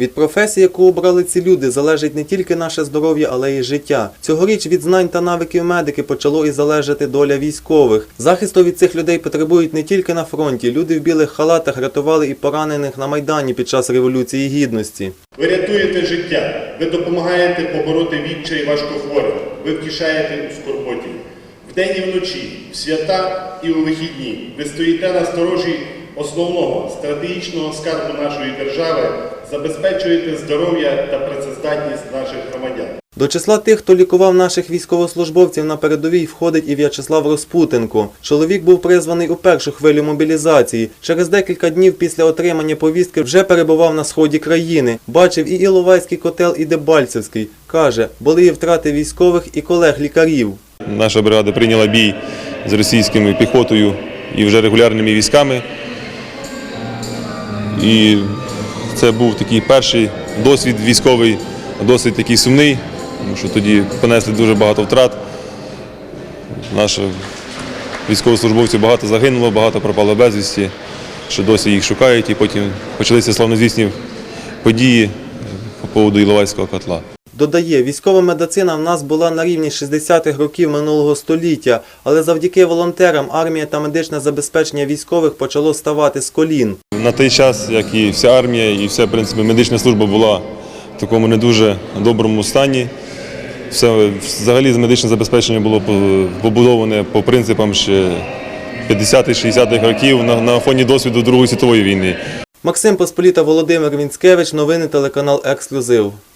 Від професії, яку обрали ці люди, залежить не тільки наше здоров'я, але й життя. Цьогоріч від знань та навиків медики почало і залежати доля військових. Захисту від цих людей потребують не тільки на фронті. Люди в білих халатах рятували і поранених на майдані під час революції гідності. Ви рятуєте життя, ви допомагаєте побороти відчай важкохворих, ви втішаєте у скорботі. Вдень і вночі, в свята і у вихідні ви стоїте на сторожі основного стратегічного скарбу нашої держави, забезпечуєте здоров'я та працездатність наших громадян. До числа тих, хто лікував наших військовослужбовців на передовій, входить і В'ячеслав Розпутенко. Чоловік був призваний у першу хвилю мобілізації. Через декілька днів після отримання повістки вже перебував на сході країни. Бачив і Іловайський котел, і Дебальцевський. Каже, були і втрати військових і колег-лікарів. Наша бригада прийняла бій з російською піхотою і вже регулярними військами. І це був такий перший досвід військовий, досить такий сумний, тому що тоді понесли дуже багато втрат. Наші військовослужбовці багато загинуло, багато пропало безвісті, що досі їх шукають, і потім почалися славнозвісні події по поводу Іловайського котла. Додає, військова медицина в нас була на рівні 60-х років минулого століття, але завдяки волонтерам армія та медичне забезпечення військових почало ставати з колін. На той час, як і вся армія, і вся в принципі, медична служба була в такому не дуже доброму стані. Все, взагалі медичне забезпечення було побудоване по принципам ще 50-60-х років на, на фоні досвіду Другої світової війни. Максим Посполіта, Володимир Вінськевич, новини телеканал Ексклюзив.